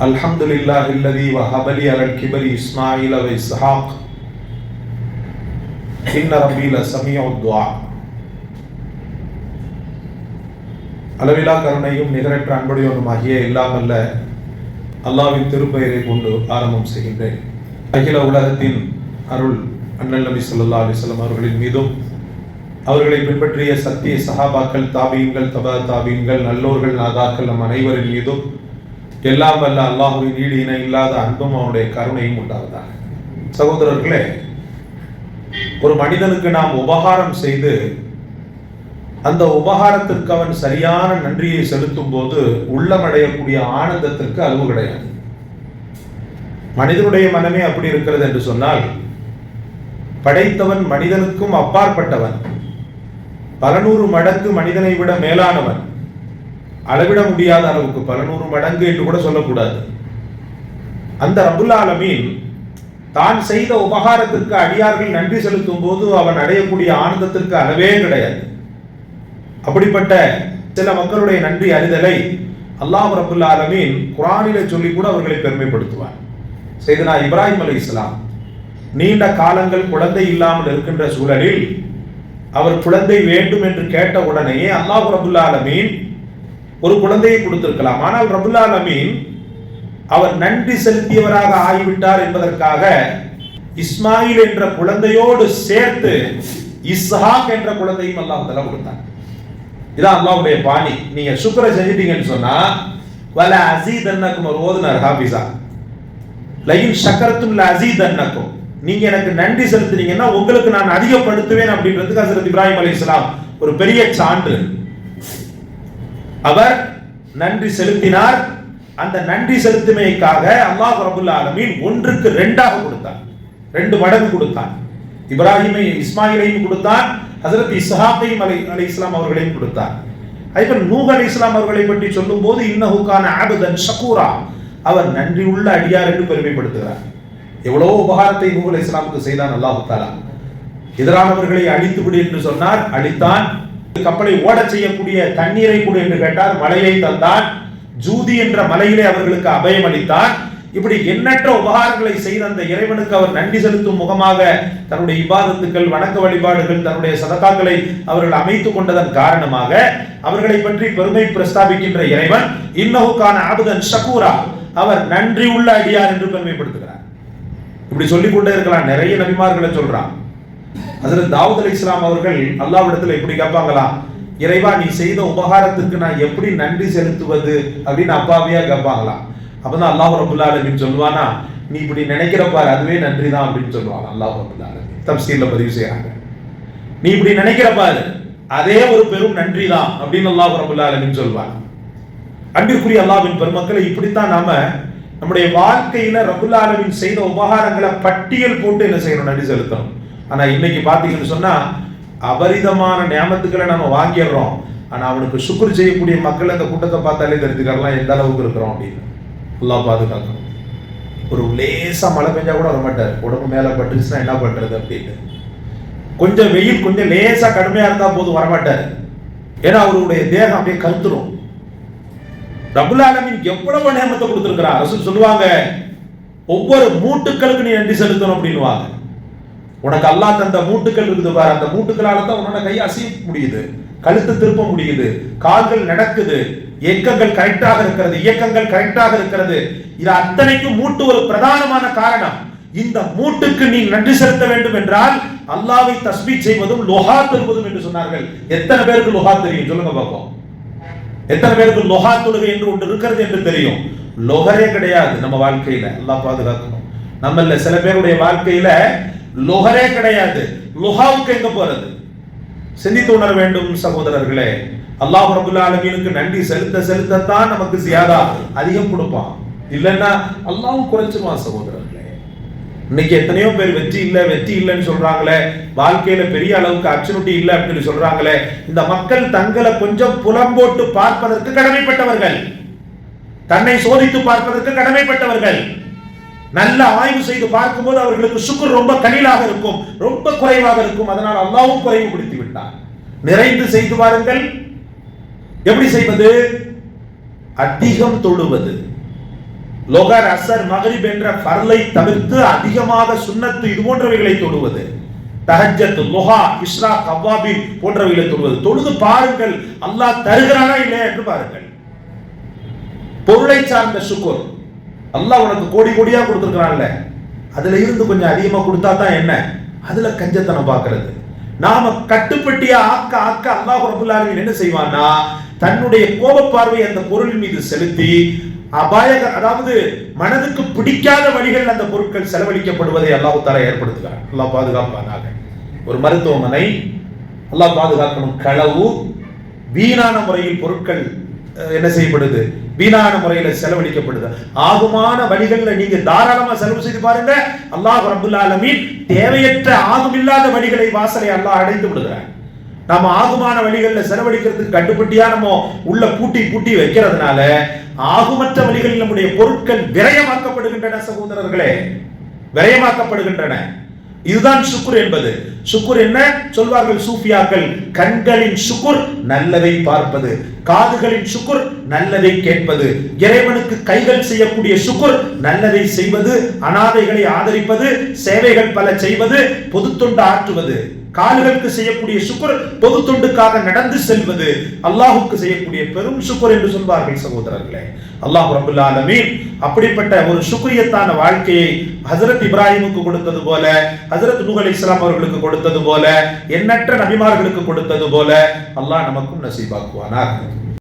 الحمد لله الذي وهب لي على الكبر إسماعيل وإسحاق إن ربي لسميع الدعاء அளவிலா கருணையும் நிகரற்ற அன்புடையவனுமாகிய இல்லாமல்ல அல்லாவின் திருப்பெயரை கொண்டு ஆரம்பம் செய்கின்றேன் அகில உலகத்தின் அருள் அண்ணல் நபி சொல்லா அலிஸ்லாம் அவர்களின் மீதும் அவர்களை பின்பற்றிய சத்திய சஹாபாக்கள் தாபீன்கள் தப தாபீன்கள் நல்லோர்கள் நாதாக்கள் நம் அனைவரின் மீதும் எல்லாம் வல்ல அல்லாஹுவின் ஈடு இணை இல்லாத அன்பும் அவனுடைய கருணையும் உண்டாவதாக. சகோதரர்களே ஒரு மனிதனுக்கு நாம் உபகாரம் செய்து அந்த உபகாரத்திற்கு அவன் சரியான நன்றியை செலுத்தும் போது உள்ளமடையக்கூடிய ஆனந்தத்திற்கு அளவு கிடையாது. மனிதனுடைய மனமே அப்படி இருக்கிறது என்று சொன்னால் படைத்தவன் மனிதனுக்கும் அப்பாற்பட்டவன். பல நூறு மடங்கு மனிதனை விட மேலானவன். அளவிட முடியாத அளவுக்கு பல நூறு மடங்கு என்று கூட சொல்லக்கூடாது. அந்த ரபுல் ஆலமீன் தான் செய்த உபகாரத்திற்கு அடியார்கள் நன்றி செலுத்தும் போது அவன் அடையக்கூடிய ஆனந்தத்திற்கு அளவே கிடையாது. அப்படிப்பட்ட சில மக்களுடைய நன்றி அறிதலை அல்லாஹ் ரபுல் ஆலமீன் குரானில சொல்லி கூட அவர்களை பெருமைப்படுத்துவார். செய்தனா இப்ராஹிம் அலி இஸ்லாம் நீண்ட காலங்கள் குழந்தை இல்லாமல் இருக்கின்ற சூழலில் அவர் குழந்தை வேண்டும் என்று கேட்ட உடனேயே அல்லாஹ் ரபுல்லா அலமீன் ஒரு குழந்தையை கொடுத்திருக்கலாம். ஆனால் ரபுல்லா அலமீன் அவர் நன்றி செலுத்தியவராக ஆகிவிட்டார் என்பதற்காக இஸ்மாயில் என்ற குழந்தையோடு சேர்த்து இஸ்ஹாக் என்ற குழந்தையும் அல்லாஹ் தலா கொடுத்தார் இதான் அல்லாவுடைய பாணி. நீங்க சுக்கரை செஞ்சிட்டீங்கன்னு சொன்னா வல அசீத் அண்ணக்கும் ஒரு ஓதுனர் ஹாபிசா லைன் சக்கரத்தும் அசீத் அண்ணக்கும் நீங்க எனக்கு நன்றி செலுத்துனீங்கன்னா உங்களுக்கு நான் அதிகப்படுத்துவேன் அப்படின்றதுக்கு ஹசரத் இப்ராஹிம் அலி இஸ்லாம் ஒரு பெரிய சான்று. அவர் நன்றி செலுத்தினார். அந்த நன்றி செலுத்துமைக்காக அல்லாஹ் ரபுல் ஆலமீன் ஒன்றுக்கு ரெண்டாக கொடுத்தார் ரெண்டு மடங்கு கொடுத்தான். இப்ராஹிமை இஸ்மாயிலையும் கொடுத்தான். ஹசரத் இஸ்ஹாக்கையும் அலை அலி இஸ்லாம் அவர்களையும் கொடுத்தார் அதேபோல் நூஹ் அலி இஸ்லாம் அவர்களை பற்றி சொல்லும் போது இன்னஹுக்கான ஆபதன் ஷக்கூரா அவர் நன்றி உள்ள அடியார் என்று பெருமைப்படுத்துகிறார். எவ்வளோ உபகாரத்தை நூஹ் அலி இஸ்லாமுக்கு செய்தான் அல்லாஹு தாலா எதிரானவர்களை அழித்து விடு என்று சொன்னார். அழித்தான். கப்பலை ஓடச் செய்யக்கூடிய தண்ணீரை கூட என்று கேட்டார். மலையை தந்தான் ஜூதி என்ற மலையிலே அவர்களுக்கு அபயம் அளித்தான் இப்படி எண்ணற்ற உபகாரங்களை செய்த அந்த இறைவனுக்கு அவர் நன்றி செலுத்தும் முகமாக தன்னுடைய இபாதத்துக்கள் வணக்க வழிபாடுகள் தன்னுடைய சதக்காக்களை அவர்கள் அமைத்துக் கொண்டதன் காரணமாக அவர்களை பற்றி பெருமை பிரஸ்தாபிக்கின்ற இறைவன் இன்னகுக்கான ஆபுதன் ஷகூரா அவர் நன்றி உள்ள அடியார் என்று பெருமைப்படுத்துகிறார். இப்படி சொல்லிக் கொண்டே இருக்கலாம். நிறைய நபிமார்களை சொல்றான். அதில் தாவூத் அலி இஸ்லாம் அவர்கள் அல்லாவிடத்தில் எப்படி கேட்பாங்களா? இறைவா நீ செய்த உபகாரத்துக்கு நான் எப்படி நன்றி செலுத்துவது அப்படின்னு அப்பாவியா கேட்பாங்களாம் அப்பதான் அல்லாஹ் ரபுல்லா அலமின் சொல்லுவானா நீ இப்படி நினைக்கிற பாரு அதுவே நன்றி தான் அப்படின்னு சொல்லுவாங்க அல்லாஹ் ரபுல்லா அலமின் தப்சீர்ல பதிவு செய்யறாங்க நீ இப்படி நினைக்கிற பாரு அதே ஒரு பெரும் நன்றி தான் அப்படின்னு அல்லாஹ் ரபுல்லா அலமின் சொல்லுவாங்க. அன்பிற்குரிய அல்லாவின் பெருமக்களை இப்படித்தான் நாம நம்முடைய வாழ்க்கையில ரபுல்லா அலமின் செய்த உபகாரங்களை பட்டியல் போட்டு என்ன செய்யணும்? நன்றி செலுத்தணும். ஆனால் இன்னைக்கு பார்த்தீங்கன்னு சொன்னால் அபரிதமான நியமத்துக்களை நம்ம வாங்கிடுறோம். ஆனால் அவனுக்கு சுக்குர் செய்யக்கூடிய மக்கள் அந்த கூட்டத்தை பார்த்தாலே தெரிஞ்சுக்கலாம் எந்த அளவுக்கு இருக்கிறோம் அப்படின்னு. ஃபுல்லாக பாதுகாக்கணும் ஒரு லேசாக மழை பெஞ்சா கூட வரமாட்டார் உடம்பு மேலே பட்டுருச்சுன்னா என்ன பண்ணுறது அப்படின்னு. கொஞ்சம் வெயில் கொஞ்சம் லேசாக கடுமையாக இருந்தால் போதும் வரமாட்டார் ஏன்னா அவருடைய தேகம் அப்படியே கருத்துரும். ரபுல் ஆலமின் எவ்வளவு நேமத்தை கொடுத்துருக்கிறார்? அரசு சொல்லுவாங்க ஒவ்வொரு மூட்டுக்களுக்கு நீ நன்றி செலுத்தணும் அப்படின்னுவாங்க. உனக்கு அல்லாஹ் தந்த மூட்டுக்கள் இருக்குது பாரு. அந்த மூட்டுக்களால தான் உன்னோட கை அசைய முடியுது. கழுத்து திருப்ப முடியுது. கால்கள் நடக்குது. இயக்கங்கள் கரெக்டாக இருக்கிறது. இயக்கங்கள் கரெக்டாக இருக்கிறது. இது அத்தனைக்கும் மூட்டு ஒரு பிரதானமான காரணம். இந்த மூட்டுக்கு நீ நன்றி செலுத்த வேண்டும் என்றால் அல்லாவை தஸ்மி செய்வதும் லொஹா தருவதும் என்று சொன்னார்கள். எத்தனை பேருக்கு லொஹா தெரியும்? சொல்லுங்க பார்ப்போம். எத்தனை பேருக்கு லொஹா தொழுகை என்று ஒன்று இருக்கிறது என்று தெரியும்? லொஹரே கிடையாது நம்ம வாழ்க்கையில. எல்லாம் பாதுகாக்கணும். நம்மள சில பேருடைய வாழ்க்கையில லொஹரே கிடையாது. லொஹாவுக்கு எங்க போறது? சிந்தித்து உணர வேண்டும் சகோதரர்களே. அல்லாஹ் ரபுல் ஆலமீனுக்கு நன்றி. செலுத்த செலுத்தத்தான் நமக்கு சியாதா அதிகம் கொடுப்பான். இல்லைன்னா அல்லாவும் குறைச்சிருவான் சகோதரர்களே. இன்னைக்கு எத்தனையோ பேர் வெற்றி இல்லை வெற்றி இல்லைன்னு சொல்றாங்களே. வாழ்க்கையில பெரிய அளவுக்கு அச்சுறுட்டி இல்லை அப்படின்னு சொல்றாங்களே. இந்த மக்கள் தங்களை கொஞ்சம் புலம்போட்டு பார்ப்பதற்கு கடமைப்பட்டவர்கள். தன்னை சோதித்து பார்ப்பதற்கு கடமைப்பட்டவர்கள். நல்ல ஆய்வு செய்து பார்க்கும்போது அவர்களுக்கு சுக்குர் ரொம்ப கனிலாக இருக்கும் ரொம்ப குறைவாக இருக்கும். அதனால் அல்லாவும் குறைவுபடுத்தி விட்டார். நிறைந்து செய்து பாருங்கள் எப்படி செய்வது? அதிகம் தொழுவது. லொகர் அசர் மகரிப் என்ற பரலை தவிர்த்து அதிகமாக சுண்ணத்து இது போன்றவைகளை தொழுவது. தஹஜத் லுஹா இஸ்ரா கவ்வாபின் போன்றவைகளை தொழுவது. தொழுது பாருங்கள். அல்லாஹ் தருகிறானா இல்லையா என்று பாருங்கள். பொருளை சார்ந்த சுக்குர். அல்லாஹ் உனக்கு கோடி கோடியா கொடுத்துருக்கான்ல அதுல இருந்து கொஞ்சம் அதிகமா கொடுத்தா தான் என்ன? அதுல கஞ்சத்தனம் பார்க்கறது. நாம கட்டுப்பட்டியா ஆக்க ஆக்க அல்லாஹ் ரபுல் என்ன செய்வான்னா தன்னுடைய கோப பார்வை அந்த பொருளின் மீது செலுத்தி அபாய அதாவது மனதுக்கு பிடிக்காத வழிகள் அந்த பொருட்கள் செலவழிக்கப்படுவதை அல்லாஹு தாலா ஏற்படுத்துகிறார் அல்லாஹ் பாதுகாப்பானாக. ஒரு மருத்துவமனை அல்லாஹ் பாதுகாக்கணும். களவு வீணான முறையில் பொருட்கள் என்ன செய்யப்படுது? வீணான முறையில செலவழிக்கப்படுது. ஆகுமான வழிகளில் நீங்க தாராளமா செலவு செய்து பாருங்க. அல்லாஹ் ரபுல் ஆலமீன் தேவையற்ற ஆகுமில்லாத வழிகளை வாசலை அல்லாஹ் அடைந்து விடுகிறார் நம்ம ஆகுமான வழிகளில் செலவழிக்கிறதுக்கு கட்டுப்பட்டியா நம்ம உள்ள பூட்டி பூட்டி வைக்கிறதுனால ஆகுமற்ற வழிகளில் நம்முடைய பொருட்கள் விரயமாக்கப்படுகின்றன சகோதரர்களே. விரயமாக்கப்படுகின்றன. இதுதான் சுக்குர் என்பது. சுக்குர் என்ன? சொல்வார்கள் சூஃபியாக்கள் கண்களின் சுக்குர் நல்லதை பார்ப்பது காதுகளின் சுக்குர் நல்லதை கேட்பது இறைவனுக்கு கைகள் செய்யக்கூடிய சுக்குர் நல்லதை செய்வது அனாதைகளை ஆதரிப்பது சேவைகள் பல செய்வது பொது தொண்டு ஆற்றுவது. கால்களுக்கு செய்யக்கூடிய சுக்குர் பொது தொண்டுக்காக நடந்து செல்வது அல்லாஹுக்கு செய்யக்கூடிய பெரும் சுக்குர் என்று சொல்வார்கள் சகோதரர்களே. அல்லாஹ் ரபுல் ஆலமீன் அப்படிப்பட்ட ஒரு சுக்ரியத்தான வாழ்க்கையை ஹசரத் இப்ராஹிமுக்கு கொடுத்தது போல ஹசரத் நூஹ் இஸ்லாம் அவர்களுக்கு கொடுத்தது போல எண்ணற்ற நபிமார்களுக்கு கொடுத்தது போல அல்லாஹ் நமக்கும் நசீபாக்குவானார்